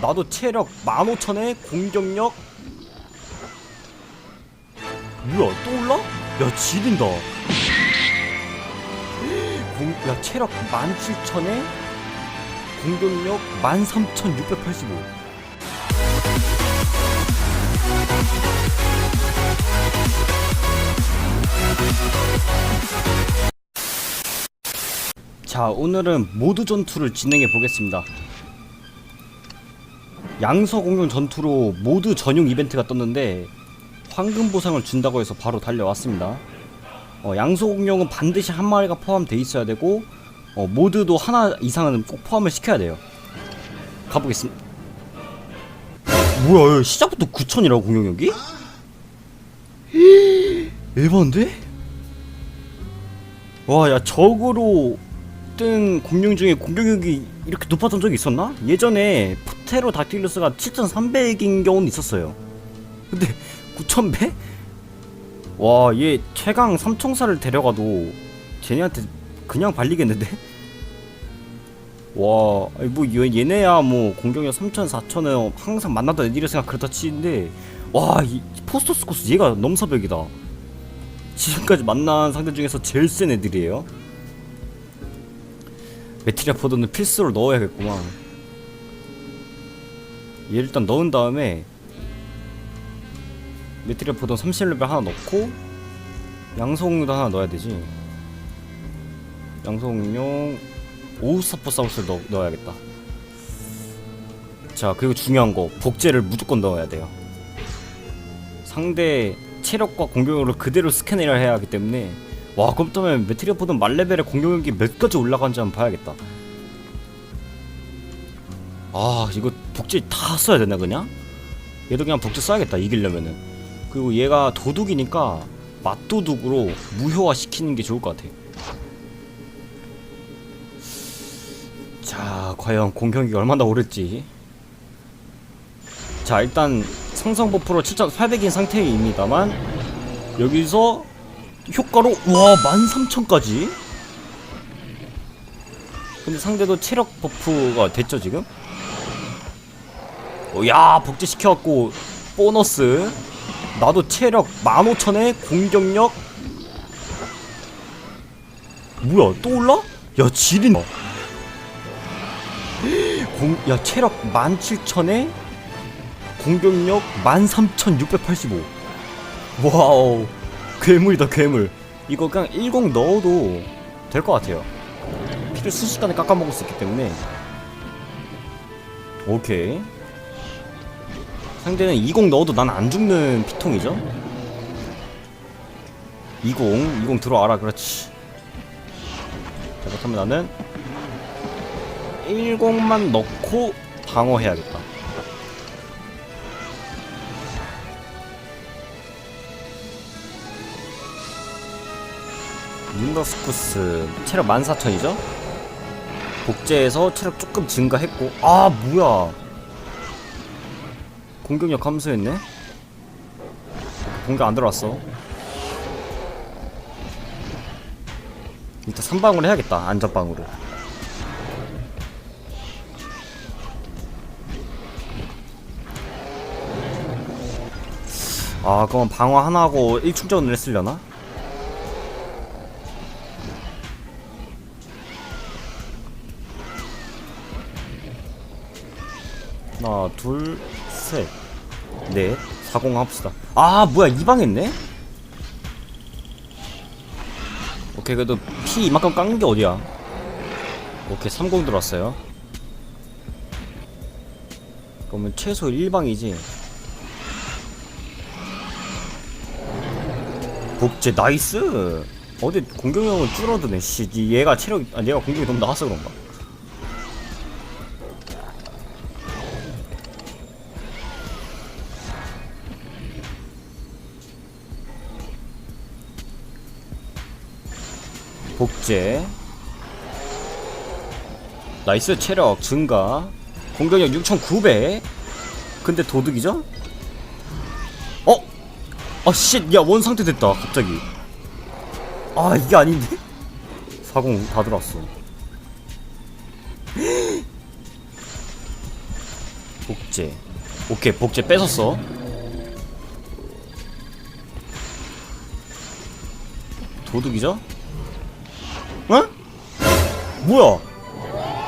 나도 체력 15,000에 공격력. 뭐야 또 올라? 야 지린다. 공, 야 체력 17,000에 공격력 13,685 자 오늘은 모드 전투를 진행해 보겠습니다 양서 공룡 전투로 모드 전용 이벤트가 떴는데 황금 보상을 준다고 해서 바로 달려왔습니다 어, 양서 공룡은 반드시 한 마리가 포함돼 있어야 되고 어, 모드도 하나 이상은 꼭 포함을 시켜야 돼요 가보겠습니다 뭐야 시작부터 9천이라고 공룡력이? 에반데? 와야 적으로 뜬 공룡 중에 공격력이 이렇게 높았던 적이 있었나? 예전에 프테로 닥틸루스가 7300인 경우는 있었어요 근데 9000배? 와얘 최강 삼총사를 데려가도 쟤네한테 그냥 발리겠는데? 와, 뭐 얘- 얘네야 뭐 공격력 3천, 4천은 항상 만나던 애들이 생각 그렇다 치는데 와, 이 포스토스코스 얘가 넘사벽이다. 지금까지 만난 상대 중에서 제일 센 애들이에요. 메트리아포드는 필수로 넣어야겠구만. 얘 일단 넣은 다음에 메트리아포드 30레벨 하나 넣고 양성용도 하나 넣어야 되지. 양성용 오우사포사우스를 넣, 넣어야겠다. 자 그리고 중요한 거 복제를 무조건 넣어야 돼요. 상대 체력과 공격력을 그대로 스캔을 해야 하기 때문에 와 그렇다면 메트리아포든 말레벨의 공격력이 몇 가지 올라간지 한번 봐야겠다. 아 이거 복제 다 써야 되나 그냥? 얘도 그냥 복제 써야겠다 이기려면은 그리고 얘가 도둑이니까 맛도둑으로 무효화 시키는 게 좋을 것 같아. 자, 과연 공격이 얼마나 오를지. 자, 일단 상성 버프로 7,800인 상태입니다만 여기서 효과로 와 13,000까지. 근데 상대도 체력 버프가 됐죠 지금? 어, 야 복제 시켜갖고 보너스. 나도 체력 15,000에 공격력 뭐야 또 올라? 야 지린 공, 야 체력 17,000에 공격력 13,685 와우 괴물이다 괴물. 이거 그냥 10 넣어도 될 것 같아요. 피를 순식간에 깎아먹을 수 있기 때문에. 오케이. 상대는 20 넣어도 난 안 죽는 피통이죠? 20 20 들어와라 그렇지. 자 그렇다면 나는 10만 넣고 방어해야겠다. 윈더스쿠스 체력 14,000이죠? 복제해서 체력 조금 증가했고 아 뭐야 공격력 감소했네? 공격 안 들어왔어 일단 3방으로 해야겠다 안전방으로 아 그럼 방어 하나 하고 1충전을 했으려나? 하나 둘셋넷 사공 합시다. 아 뭐야 이 방했네? 오케이 그래도 피 이만큼 깎는 게 어디야? 오케이 30 들어왔어요. 그러면 최소 1방이지? 복제 나이스! 어디 공격력은 줄어드네. 씨이 얘가 체력 아 얘가 공격이 너무 나와서 그런가 복제 나이스 체력 증가 공격력 6900 근데 도둑이죠? 어? 아, 씨, 야, 원 상태 됐다, 갑자기. 아, 이게 아닌데? 40 다 들어왔어. 복제 오케이 복제 뺏었어 도둑이죠? 어?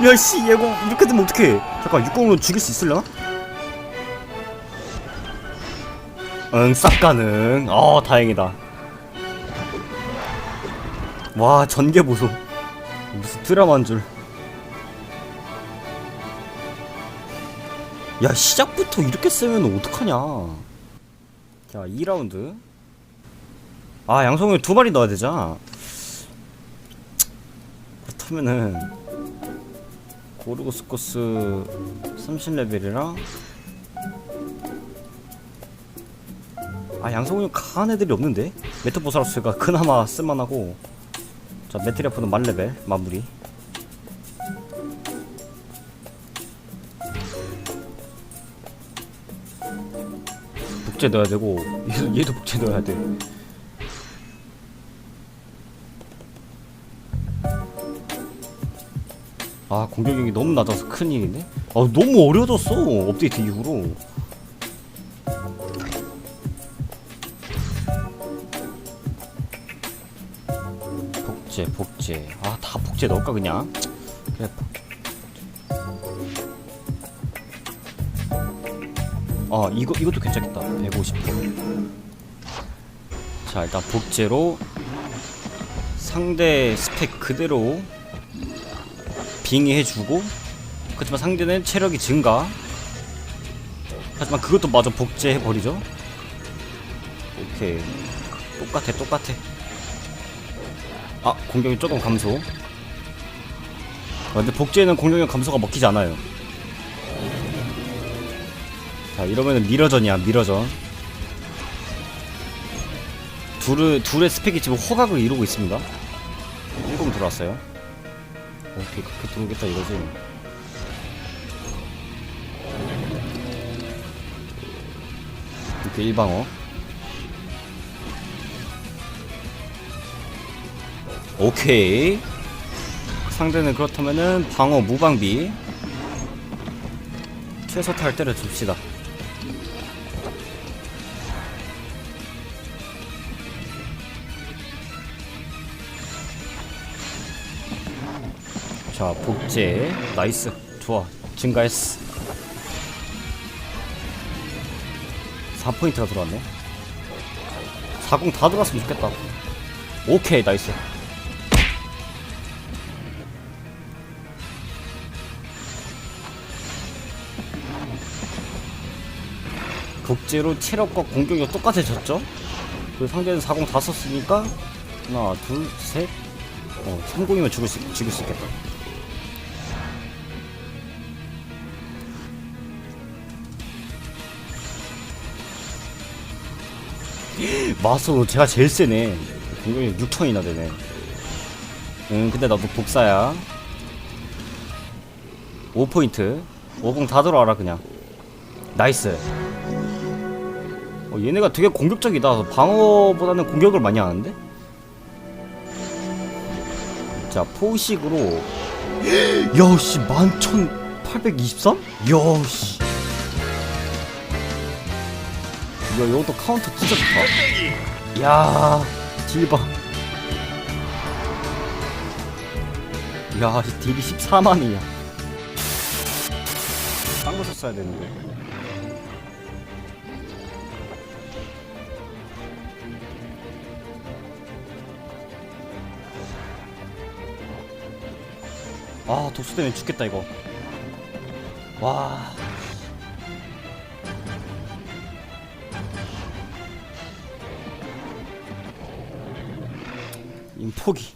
뭐야 야씨 얘공 이렇게 되면 어떡해 잠깐 육공으로 죽일 수 있을려나? 응, 싹 가능. 어, 다행이다. 와, 전개 보소. 무슨 드라마인 줄. 야, 시작부터 이렇게 쓰면 어떡하냐. 자, 2라운드. 아, 양성을 두 마리 넣어야 되잖아. 그렇다면은, 고르고스 코스 30레벨이랑, 아 양성훈이 강한 애들이 없는데? 메트보사우스가 그나마 쓸만하고. 자 메트리아프는 만레벨 마무리. 복제 넣어야 되고 얘도, 얘도 복제 넣어야 돼 아, 공격력이 너무 낮아서 큰일이네? 아, 너무 어려워졌어, 업데이트 이후로. 복제 복제 아 다 복제 넣을까 그냥 그래 아 이거 이것도 괜찮겠다 150%. 자 일단 복제로 상대 스펙 그대로 빙의해주고 그렇지만 상대는 체력이 증가. 하지만 그것도 마저 복제해버리죠. 오케이. 똑같아 똑같아. 아 공격이 조금 감소. 아, 근데 복제에는 공격력 감소가 먹히지 않아요. 자 이러면은 미러전이야 미러전. 둘의, 둘의 스펙이 지금 호각을 이루고 있습니다. 1공 들어왔어요 오케이 그렇게 들어오겠다 이거지. 이렇게 일방어. 오케이. 상대는 그렇다면은 방어 무방비. 최소 탈 때려 줍시다 자 복제. 나이스. 좋아 증가했어. 4포인트가 들어왔네. 40 다 들어왔으면 좋겠다. 오케이 나이스. 복제로 체력과 공격력 똑같아졌죠? 그 상대는 40 다 썼으니까 하나 둘셋. 어, 30이면 죽을 수, 죽일 수 있겠다 마소 제가 제일 세네. 공격이 6천이나 되네. 응 근데 나도 복사야. 5포인트. 50다 들어와라 그냥. 나이스. 어, 얘네가 되게 공격적이다. 방어보다는 공격을 많이 하는데? 자 포식으로. 야씨 11,823? 야씨 야 이것도 카운터 진짜 좋다. 야 딜봐 야 딜이 14만이야. 딴거 썼어야 되는데. 아 독수 때문에 죽겠다 이거. 와 포기